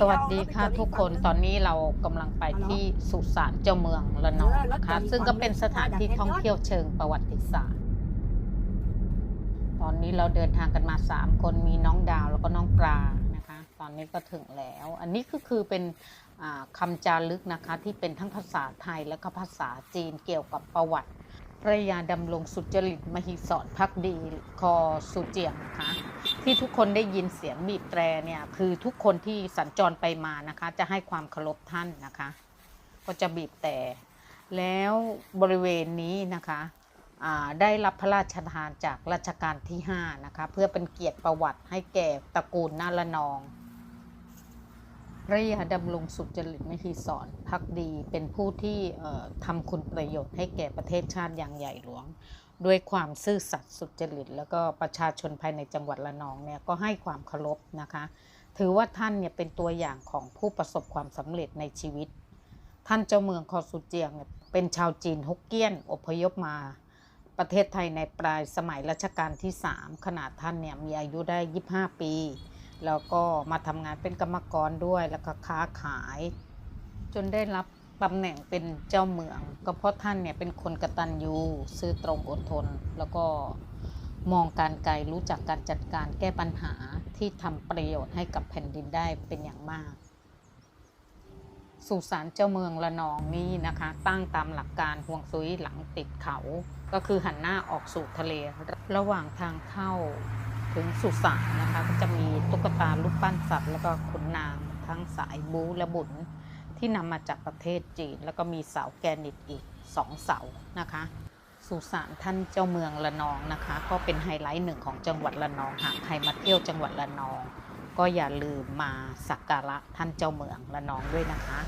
สวัสดีค่ะทุกคนตอนนี้เรากำลังไปที่สุสานเจ้าเมืองละนองนะคะ ซึ่งก็เป็นสถานที่ท่องเที่ยวเชิงประวัติศาสตร์ ตอนนี้เราเดินทางกันมา3คนมีน้องดาวแล้วก็น้องปลานะคะ ตอนนี้ก็ถึงแล้ว อันนี้ก็คือเป็นอ่าคำจารึกนะคะที่เป็นทั้งภาษาไทยและก็ภาษาจีนเกี่ยวกับประวัติ พระยาดำรงสุจริตมหิศรพักดีคอสุเจียงนะคะที่ทุกคนได้ยินเสียงบีบแตรเนี่ยคือทุกคนที่สัญจรไปมานะคะ จะให้ความเคารพท่านนะคะ ก็จะบีบแต่แล้วบริเวณนี้นะคะได้รับพระราชทานจากรัชกาลที่5นะคะเพื่อเป็นเกียรติประวัติให้แก่ตระกูลนาละนอง พระยาดำรงสุจริตมหิศรพักดีเป็นผู้ที่ทำคุณประโยชน์ให้แก่ประเทศชาติอย่างใหญ่หลวง ด้วยความซื่อสัตย์สุจริต แล้วก็ประชาชนภายในจังหวัดระนองเนี่ยก็ให้ความเคารพนะคะ ถือว่าท่านเนี่ยเป็นตัวอย่างของผู้ประสบความสำเร็จในชีวิต ท่านเจ้าเมืองคอสุเจียงเยเป็นชาวจีนฮกเกี้ยนอพยพมาประเทศไทยในปลายสมัยรัชกาลที่ 3 ขนาดท่านเนี่ยมีอายุได้ 25 ปี แล้วก็มาทำงานเป็นกรรมกรด้วยแล้วก็ค้าขาย จนได้รับตำแหน่งเป็นเจ้าเมือง ก็เพราะท่านเนี่ยเป็นคนกระตัญญูซื่อตรงอดทน แล้วก็มองการไกลรู้จักการจัดการแก้ปัญหาที่ทำประโยชน์ให้กับแผ่นดินได้เป็นอย่างมากสุสานเจ้าเมืองละนองนี่นะคะ ตั้งตามหลักการห่วงซุยหลังติดเขา ก็คือหันหน้าออกสู่ทะเล ระหว่างทางเข้า ถึงสุสานนะคะ ก็จะมีตุ๊กตารูปปั้นสัตว์ แล้วก็ขนนางทั้งสายบูและบุญที่นำมาจากประเทศจีน แล้วก็มีเสาแกนิตอีกสองเสานะคะสุสานท่านเจ้าเมืองละนองนะคะ ก็เป็นไฮไลท์หนึ่งของจังหวัดละนองหากใครมาเที่ยวจังหวัดละนอง ก็อย่าลืมมาสักการะท่านเจ้าเมืองละนองด้วยนะคะ